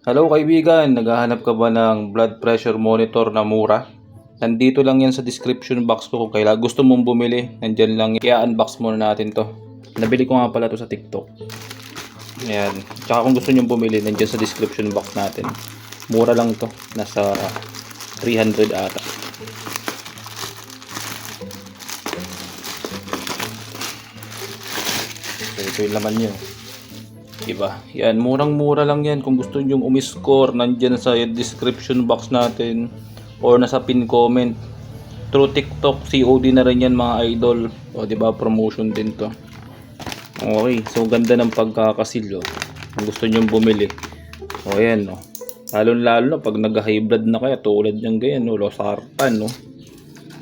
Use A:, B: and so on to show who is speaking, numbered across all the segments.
A: Hello kaibigan, naghahanap ka ba ng blood pressure monitor na mura? Nandito lang yan sa description box ko kung kailan gusto mong bumili. Nandyan lang, i-unbox muna natin to. Nabili ko nga pala to sa TikTok. Ayan. Tsaka kung gusto nyo bumili, nandyan sa description box natin. Mura lang to. Nasa 300 ata. So, ito yung laman nyo. Diba? Yan, murang-mura lang yan. Kung gusto nyo umiscore, nandyan sa description box natin or nasa pin comment. Through TikTok, COD na rin yan mga idol. O, diba? Promotion din to. Okay, so ganda ng pagkakasil. Oh. Kung gusto nyo bumili. O, yan, no. Lalo-lalo na pag nag-high blood na kaya, tulad ng ganyan, no. Losartan, no.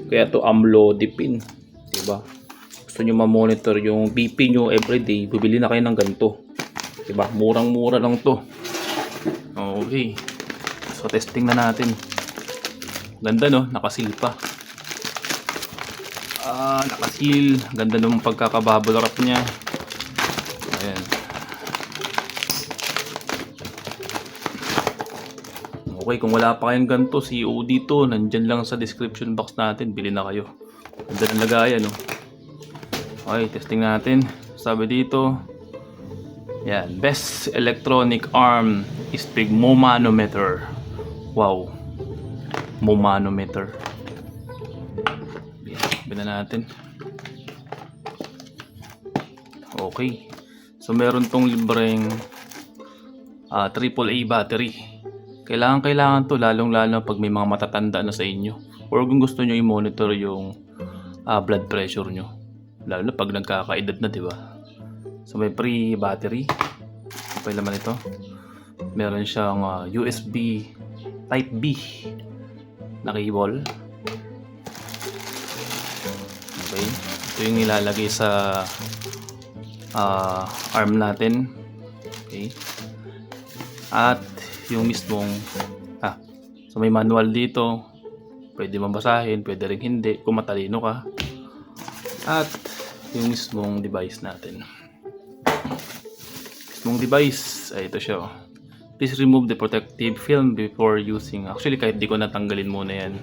A: Kaya to amlodipine. Diba? Gusto nyo ma-monitor yung BP nyo everyday, bibili na kayo ng ganito. Diba? Murang-mura lang to. Okay. So, testing na natin. Ganda, no? Nakasil pa. Ah, nakasil. Ganda ng pagkakabubble wrap niya. Ayan. Okay, kung wala pa kayong ganito, COD to. Nandyan lang sa description box natin. Bili na kayo. Ganda ng lagayan, no? Okay, testing natin. Sabi dito, yan, best electronic arm is big momanometer. Wow. Momanometer. Yan, na natin. Okay. So meron tong libreng ah, AAA battery. Kailangan kailangan to lalong lalo pag may mga matatanda na sa inyo. Or kung gusto nyo i-monitor yung ah, blood pressure nyo. Lalo na pag nagkakaedad na, di ba? So may free battery. Ano pa laman ito? Meron siyang ah, USB Type B na cable. Okay. Ito yung ilalagay sa ah, arm natin. Okay. At yung mismong ah, so may manual dito. Pwede mabasahin, pwede rin hindi kung matalino ka. At yung mismong device natin. Mismong device, ay ito siya. oh. Please remove the protective film before using. Actually, kahit di ko natanggalin muna yan.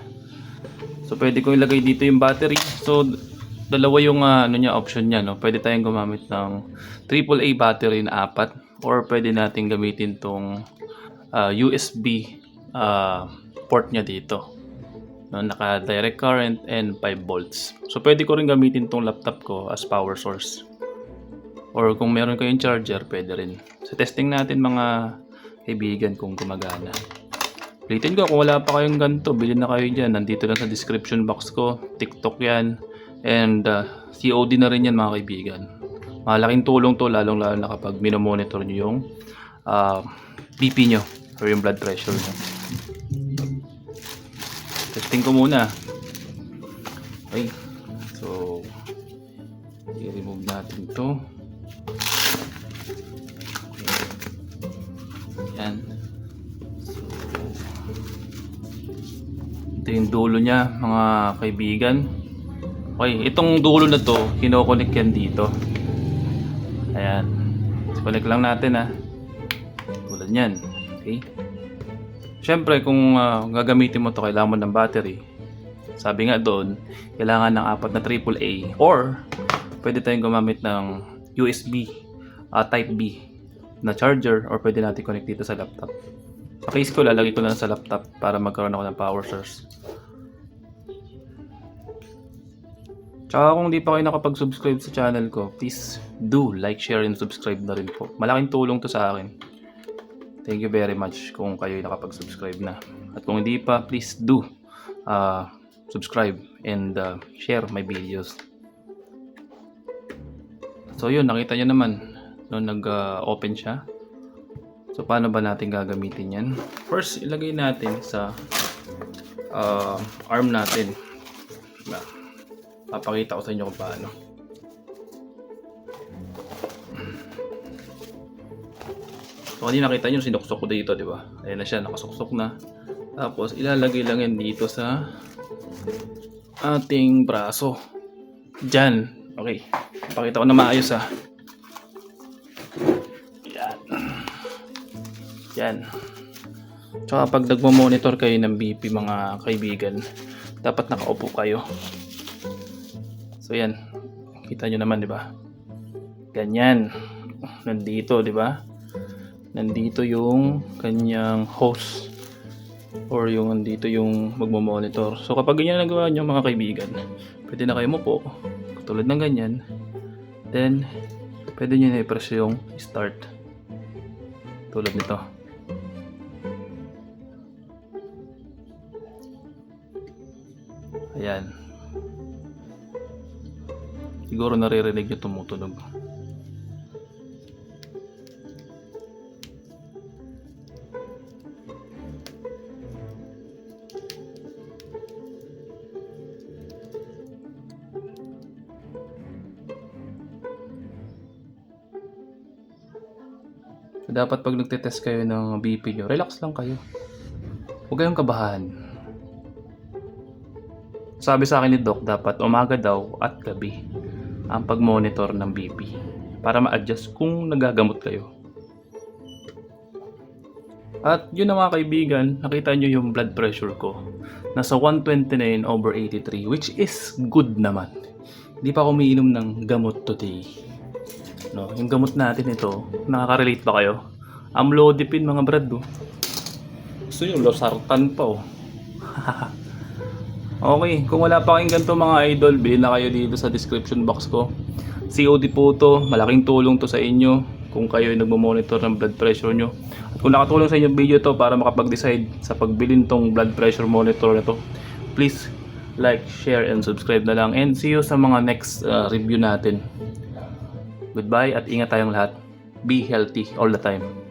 A: So, pwede ko ilagay dito yung battery. So, dalawa yung ah, ano niya, option niya. No? Pwede tayong gumamit ng AAA battery na apat. Or pwede natin gamitin tong ah, USB ah, port niya dito. No, naka direct current and 5 volts. So pwede ko rin gamitin tong laptop ko as power source. Or kung meron kayong charger, pwede rin. Sa testing natin mga kaibigan kung gumagana. Ulitin ko, kung wala pa kayong ganito, bilhin na kayo dyan. Nandito lang sa description box ko. TikTok yan. And uh, COD na rin yan mga kaibigan. Malaking tulong to, lalong lalo na kapag minomonitor nyo yung uh, BP nyo or yung blood pressure nyo. Testing ko muna. Okay. So, i-remove natin to. So, ito yung dulo niya, mga kaibigan. Okay, itong dulo na to, kinokonek yan dito. Ayan. Connect lang natin ha. Tulad yan. Okay. Siyempre, kung ah, gagamitin mo to kailangan mo ng battery. Sabi nga doon, kailangan ng apat na AAA or pwede tayong gumamit ng USB ah, Type B na charger or pwede natin connect dito sa laptop. Sa case ko, lalagay ko lang sa laptop para magkaroon ako ng power source. Tsaka kung di pa kayo nakapag-subscribe sa channel ko, please do like, share, and subscribe na rin po. Malaking tulong to sa akin. Thank you very much kung kayo nakapag-subscribe na. At kung hindi pa, please do uh, subscribe and uh, share my videos. So yun, nakita nyo naman nung nag-open siya. So paano ba natin gagamitin yan? First, ilagay natin sa uh, arm natin. Na, papakita ko sa inyo kung paano. So, kanina nakita nyo, sinuksok ko dito, di ba? Ayan na siya, nakasuksok na. Tapos, ilalagay lang yan dito sa ating braso. Diyan. Okay. Pakita ko na maayos ha. Yan. Tsaka pag nagmo-monitor kayo ng BP mga kaibigan, dapat nakaupo kayo. So yan, kita nyo naman di ba? Ganyan. Nandito di ba? Nandito yung kanyang host or yung nandito yung magmo-monitor. So kapag ganyan ang nagawa nyo mga kaibigan, pwede na kayo mupo tulad ng ganyan. Then, pwede nyo na i-press yung start. Tulad nito. Siguro naririnig nyo tumutunog. Dapat pag nagtetest kayo ng BP nyo, relax lang kayo. Huwag kayong kabahan. Sabi sa akin ni Doc, dapat umaga daw at gabi ang pag-monitor ng BP para ma-adjust kung nagagamot kayo. At yun na mga kaibigan, nakita nyo yung blood pressure ko. Nasa 129 over 83 which is good naman. Hindi pa ako umiinom ng gamot today. No, yung gamot natin ito, nakaka-relate ba kayo? Amlodipine mga brad, oh. Gusto nyo, losartan pa, oh. okay, kung wala pa kayong ganito mga idol, bilhin na kayo dito sa description box ko. COD po to, malaking tulong to sa inyo kung kayo ay nagmo-monitor ng blood pressure nyo. At kung nakatulong sa inyo video to para makapag-decide sa pagbilin tong blood pressure monitor na to, please like, share, and subscribe na lang. And see you sa mga next uh, review natin. Goodbye at ingat tayong lahat. Be healthy all the time.